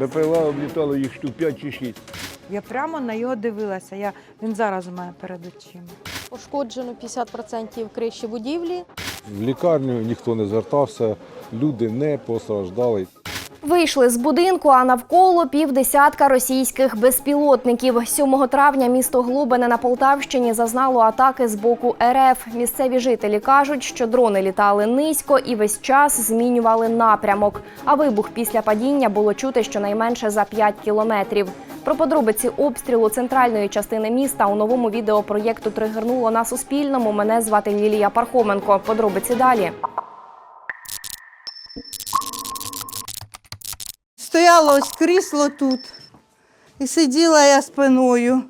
БПЛА облітало їх штук 5 чи 6. Я прямо на його дивилася. Я, він зараз у мене перед очима. Пошкоджено 50% криші будівлі. В лікарню ніхто не звертався, люди не постраждали. Вийшли з будинку, а навколо півдесятка російських безпілотників. 7 травня місто Глубине на Полтавщині зазнало атаки з боку РФ. Місцеві жителі кажуть, що дрони літали низько і весь час змінювали напрямок. А вибух після падіння було чути щонайменше за 5 кілометрів. Про подробиці обстрілу центральної частини міста у новому відео проєкту тригернуло на Суспільному. Мене звати Лілія Пархоменко. Подробиці далі. Стояло ось крісло тут. І сиділа я спиною.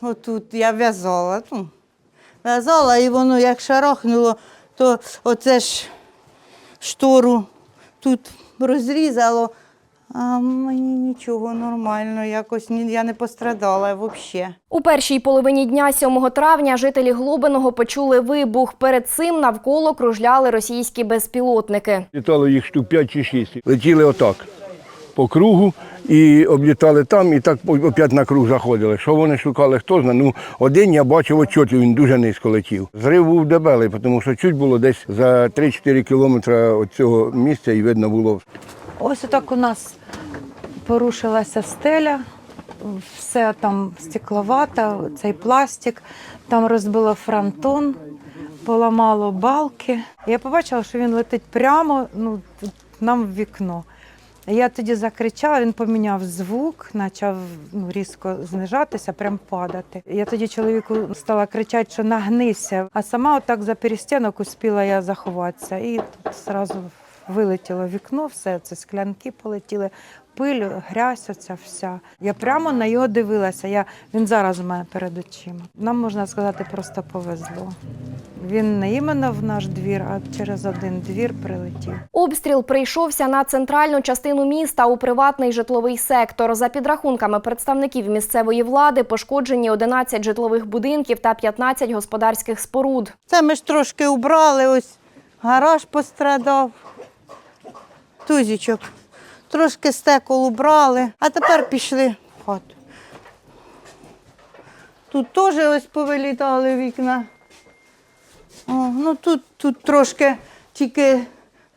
Отут я в'язала. Ну, в'язала, і воно як шарахнуло, то оце ж штору тут розрізало. А мені нічого нормально, якось ні- я не пострадала взагалі. У першій половині дня 7 травня жителі Глобиного почули вибух. Перед цим навколо кружляли російські безпілотники. Літало їх штук 5 чи 6. Летіли отак по кругу і облітали там, і так опять на круг заходили. Що вони шукали, хто знає. Ну, один я бачив отчоті, він дуже низько летів. Зрив був дебелий, тому що чуть було десь за 3-4 кілометри від цього місця і видно було. Ось отак у нас порушилася стеля, все там стекловата, цей пластик, там розбило фронтон, поламало балки. Я побачила, що він летить прямо ну, нам в вікно. Я тоді закричала, він поміняв звук, почав ну, різко знижатися, прям падати. Я тоді чоловіку стала кричати, що нагнися, а сама отак за перестінок успіла я заховатися. І тут одразу вилетіло вікно, все це склянки полетіли, пиль, грязь оця вся. Я прямо на його дивилася. Я, він зараз у мене перед очима. Нам можна сказати, просто повезло. Він не іменно в наш двір, а через один двір прилетів. Обстріл прийшовся на центральну частину міста у приватний житловий сектор. За підрахунками представників місцевої влади пошкоджені 11 житлових будинків та 15 господарських споруд. Це ми ж трошки убрали, ось гараж пострадав. Тузічок. Трошки стекол убрали, а тепер пішли в хату. Тут теж ось повилітали вікна. О, ну тут, тут трошки тільки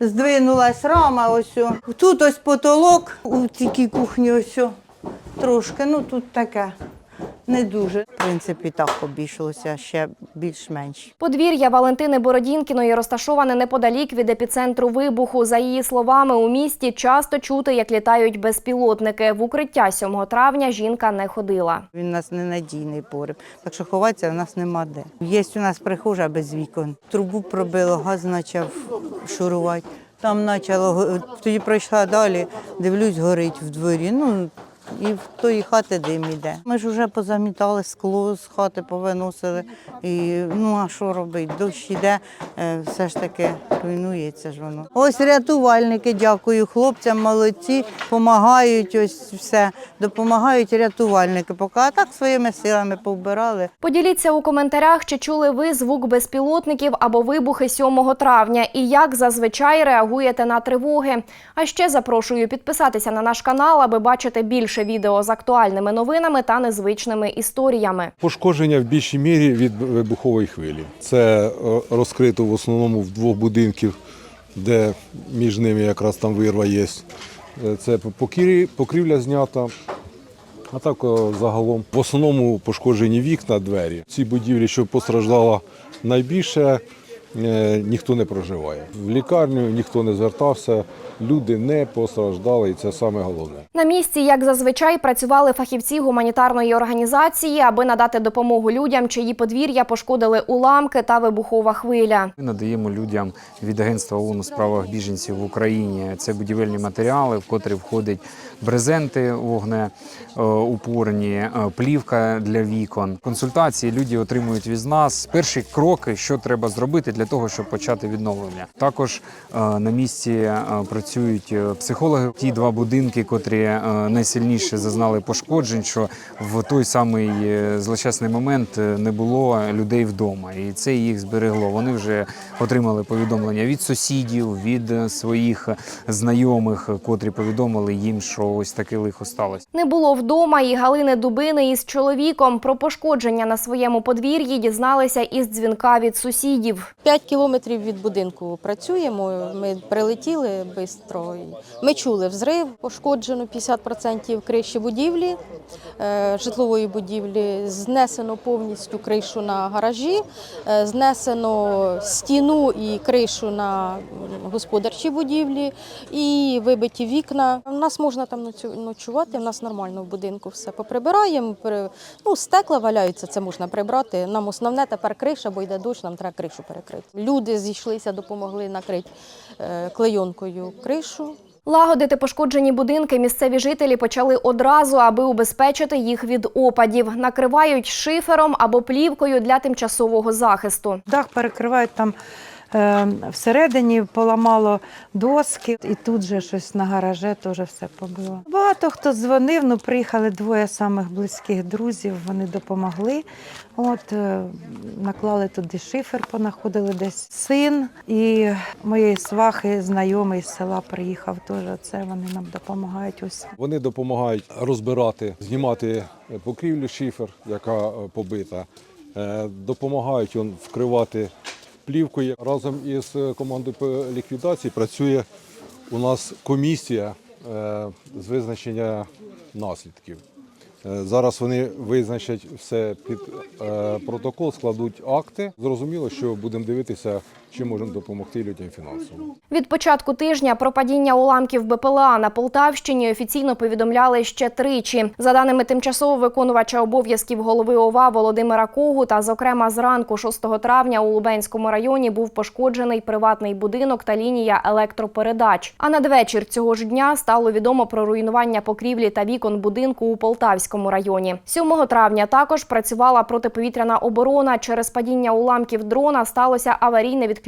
здвинулась рама, ось. Тут ось потолок у тільки кухні ось. Трошки, ну тут таке. Не дуже. В принципі, так обійшлося ще більш-менш. Подвір'я Валентини Бородінкіної розташоване неподалік від епіцентру вибуху. За її словами, у місті часто чути, як літають безпілотники. В укриття 7 травня жінка не ходила. Він у нас ненадійний порив, так що ховатися в нас нема де. Є у нас прихожа без вікон. Трубу пробило, газ почав шурувати. Там почало, тоді пройшла далі, дивлюсь, горить в дворі. Ну, і в тої хати дим іде. Ми ж вже позамітали скло з хати, повиносили. І, ну а що робити? Дощ іде, е, все ж таки руйнується ж воно. Ось рятувальники, дякую хлопцям, молодці, допомагають, ось все. Допомагають рятувальники. Поки а так своїми силами повбирали. Поділіться у коментарях, чи чули ви звук безпілотників або вибухи 7 травня і як зазвичай реагуєте на тривоги. А ще запрошую підписатися на наш канал, аби бачити більше відео з актуальними новинами та незвичними історіями. Пошкодження в більшій мірі від вибухової хвилі. Це е, розкрито в основному в двох будинків, де між ними якраз там вирва є. Е, Це покрі- покрівля знята. А так е, загалом в основному пошкоджені вікна, двері. В цій будівлі, що постраждала найбільше, ніхто не проживає. В лікарню ніхто не звертався, люди не постраждали, і це саме головне. На місці, як зазвичай, працювали фахівці гуманітарної організації, аби надати допомогу людям, чиї подвір'я пошкодили уламки та вибухова хвиля. Ми надаємо людям від Агентства ООН у справах біженців в Україні. Це будівельні матеріали, в котрі входять брезенти вогнеупорні, плівка для вікон. Консультації люди отримують від нас. Перші кроки, що треба зробити для для того, щоб почати відновлення. Також е, на місці е, працюють е, психологи. Ті два будинки, котрі найсильніше зазнали пошкоджень, що в той самий злочасний момент не було людей вдома, і це їх зберегло. Вони вже отримали повідомлення від сусідів, від своїх знайомих, котрі повідомили їм, що ось таке лихо сталося. Не було вдома і Галини Дубини із чоловіком. Про пошкодження на своєму подвір'ї дізналися із дзвінка від сусідів. 5 кілометрів від будинку працюємо. Ми прилетіли швидко. Ми чули взрив, пошкоджено 50% криші будівлі, е, житлової будівлі, знесено повністю кришу на гаражі, е, знесено стіну і кришу на м, господарчі будівлі, і вибиті вікна. У нас можна там ночувати, у нас нормально в будинку все поприбираємо. Ну, стекла валяються, це можна прибрати. Нам основне тепер криша, бо йде дощ, нам треба кришу перекрити. Люди зійшлися, допомогли накрити е, клейонкою кришу. Лагодити пошкоджені будинки місцеві жителі почали одразу, аби убезпечити їх від опадів. Накривають шифером або плівкою для тимчасового захисту. Дах перекривають там всередині, поламало доски, і тут же щось на гараже теж все побило. Багато хто дзвонив, ну приїхали двоє самих близьких друзів, вони допомогли. От е, наклали туди шифер, понаходили десь син і моєї свахи, знайомий з села приїхав теж. Це вони нам допомагають. Ось Вони допомагають розбирати, знімати покрівлю шифер, яка е, побита. Е, Допомагають вкривати плівкою. Разом із е, командою по ліквідації працює у нас комісія е, з визначення наслідків. Е, Зараз вони визначать все під протокол, складуть акти. Зрозуміло, що будемо дивитися, чи можемо допомогти людям фінансово. Від початку тижня про падіння уламків БПЛА на Полтавщині офіційно повідомляли ще тричі. За даними тимчасово виконувача обов'язків голови ОВА Володимира Когу, та зокрема зранку 6 травня у Лубенському районі був пошкоджений приватний будинок та лінія електропередач. А надвечір цього ж дня стало відомо про руйнування покрівлі та вікон будинку у Полтавському районі. 7 травня також працювала протиповітряна оборона. Через падіння уламків дрона сталося аварійне відключення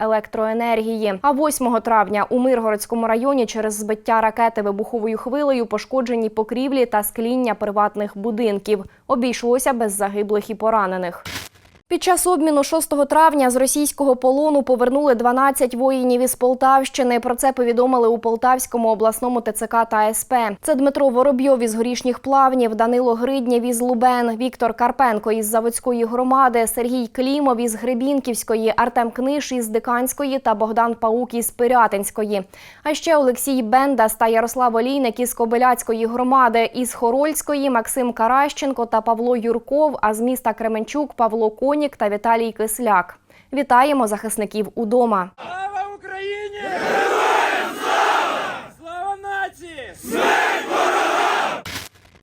електроенергії. А 8 травня у Миргородському районі через збиття ракети вибуховою хвилею пошкоджені покрівлі та скління приватних будинків. Обійшлося без загиблих і поранених. Під час обміну 6 травня з російського полону повернули 12 воїнів із Полтавщини. Про це повідомили у Полтавському обласному ТЦК та СП. Це Дмитро Воробйов із горішніх плавнів, Данило Гриднєв із Лубен, Віктор Карпенко із Заводської громади, Сергій Клімов із Гребінківської, Артем Книж із Диканської та Богдан Паук із Пирятинської. А ще Олексій Бендас та Ярослав Олійник із Кобиляцької громади, із Хорольської Максим Каращенко та Павло Юрков, а з міста Кременчук Павло Конік та Віталій Кисляк. Вітаємо захисників удома.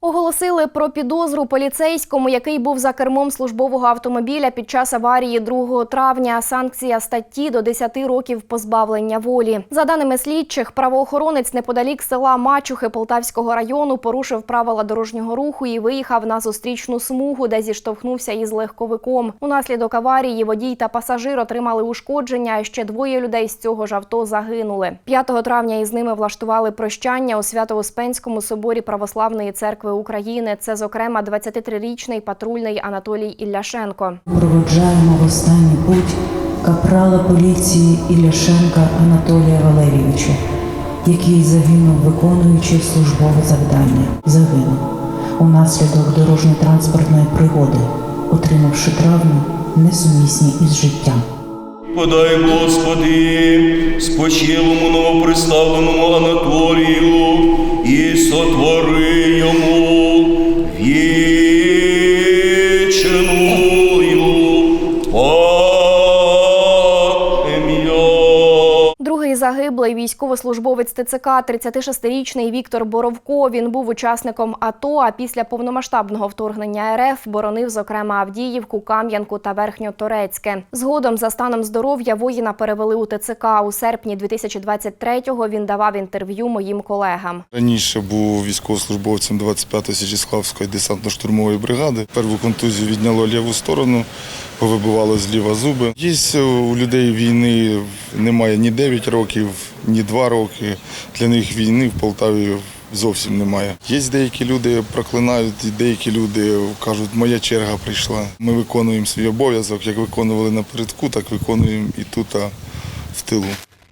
Оголосили про підозру поліцейському, який був за кермом службового автомобіля під час аварії 2 травня. Санкція статті до 10 років позбавлення волі. За даними слідчих, правоохоронець неподалік села Мачухи Полтавського району порушив правила дорожнього руху і виїхав на зустрічну смугу, де зіштовхнувся із легковиком. Унаслідок аварії водій та пасажир отримали ушкодження. а Ще двоє людей з цього ж авто загинули. 5 травня із ними влаштували прощання у Свято-Успенському соборі Православної церкви України. Це, зокрема, 23-річний патрульний Анатолій Ілляшенко. Проводжаємо в останній путь капрала поліції Ілляшенка Анатолія Валерійовича, який загинув, виконуючи службове завдання. Загинув унаслідок дорожньо-транспортної пригоди, отримавши травми несумісні із життям. Подай, Господи, спочилому новоприставленому Анатолію і сотвори йому Другий загиблий військовослужбовець ТЦК, 36-річний Віктор Боровко. Він був учасником АТО. А після повномасштабного вторгнення РФ боронив, зокрема, Авдіївку, Кам'янку та Верхньоторецьке. Згодом за станом здоров'я воїна перевели у ТЦК. У серпні 2023-го він давав інтерв'ю моїм колегам. Раніше був військовослужбовцем 25-ї Січеславської десантно-штурмової бригади. Перву контузію відняло ліву сторону. Повибивало зліва зуби. Є у людей війни немає ні 9 років, ні 2 роки. Для них війни в Полтаві зовсім немає. Є деякі люди проклинають, і деякі люди кажуть, моя черга прийшла. Ми виконуємо свій обов'язок, як виконували напередку, так виконуємо і тут а, в тилу.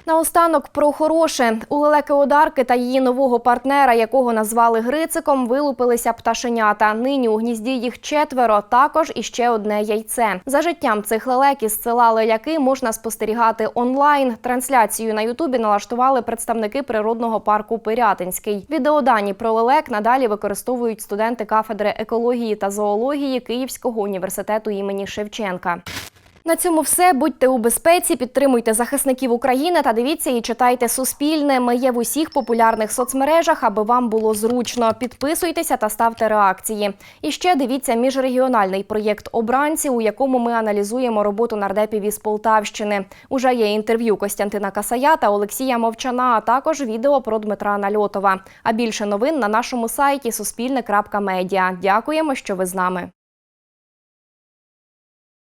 Наостанок про хороше. У лелеки Одарки та її нового партнера, якого назвали Грициком, вилупилися пташенята. Нині у гнізді їх четверо, також іще одне яйце. За життям цих лелек із села Леляки можна спостерігати онлайн. Трансляцію на Ютубі налаштували представники природного парку Пирятинський. Відеодані про лелек надалі використовують студенти кафедри екології та зоології Київського університету імені Шевченка. На цьому все. Будьте у безпеці, підтримуйте захисників України та дивіться і читайте Суспільне. Ми є в усіх популярних соцмережах, аби вам було зручно. Підписуйтеся та ставте реакції. І ще дивіться міжрегіональний проєкт Обранці, у якому ми аналізуємо роботу нардепів із Полтавщини. Уже є інтерв'ю Костянтина Касая та Олексія Мовчана, а також відео про Дмитра Нальотова. А більше новин на нашому сайті суспільне.медіа. Дякуємо, що ви з нами.